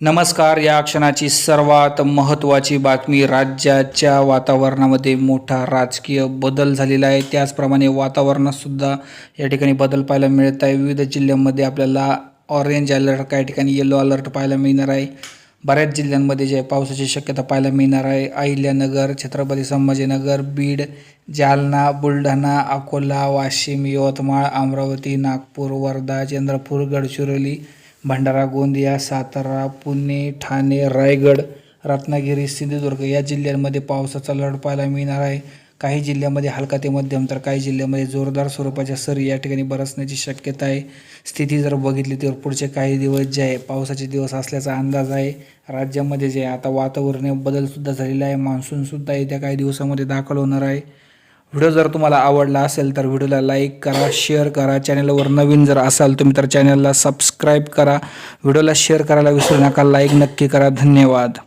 नमस्कार या क्षणाची सर्वात महत्त्वाची बातमी राज्याच्या वातावरणामध्ये मोठा राजकीय बदल झालेला आहे. त्याचप्रमाणे वातावरणातसुद्धा या ठिकाणी बदल पाहायला मिळत आहे. विविध जिल्ह्यांमध्ये आपल्याला ऑरेंज अलर्ट काही ठिकाणी येलो अलर्ट पाहायला मिळणार आहे. बऱ्याच जिल्ह्यांमध्ये जे पावसाची शक्यता पाहायला मिळणार आहे. अहिल्यानगर छत्रपती संभाजीनगर बीड जालना बुलढाणा अकोला वाशिम यवतमाळ अमरावती नागपूर वर्धा चंद्रपूर गडचिरोली भंडारा गोंदिया सातारा पुणे ठाणे रायगड रत्नागिरी सिंधुदुर्ग या जिल्ह्यांमध्ये पावसाचा लढ पाहायला मिळणार आहे. काही जिल्ह्यामध्ये हलका ते मध्यम तर काही जिल्ह्यामध्ये जोरदार स्वरूपाच्या सरी या ठिकाणी बरसण्याची शक्यता आहे. स्थिती जर बघितली तर पुढचे काही दिवस जे आहे पावसाचे दिवस असल्याचा अंदाज आहे. राज्यामध्ये जे आता वातावरणीय बदलसुद्धा झालेला आहे. मान्सूनसुद्धा येत्या काही दिवसामध्ये दाखल होणार आहे. व्हिडिओ जर तुम्हाला आवडला असेल तर व्हिडिओला लाईक करा शेअर करा. चॅनलवर नवीन जर असाल तुम्ही तर चॅनलला सबस्क्राईब करा. व्हिडिओला शेअर करायला विसरू नका. लाईक नक्की करा. धन्यवाद.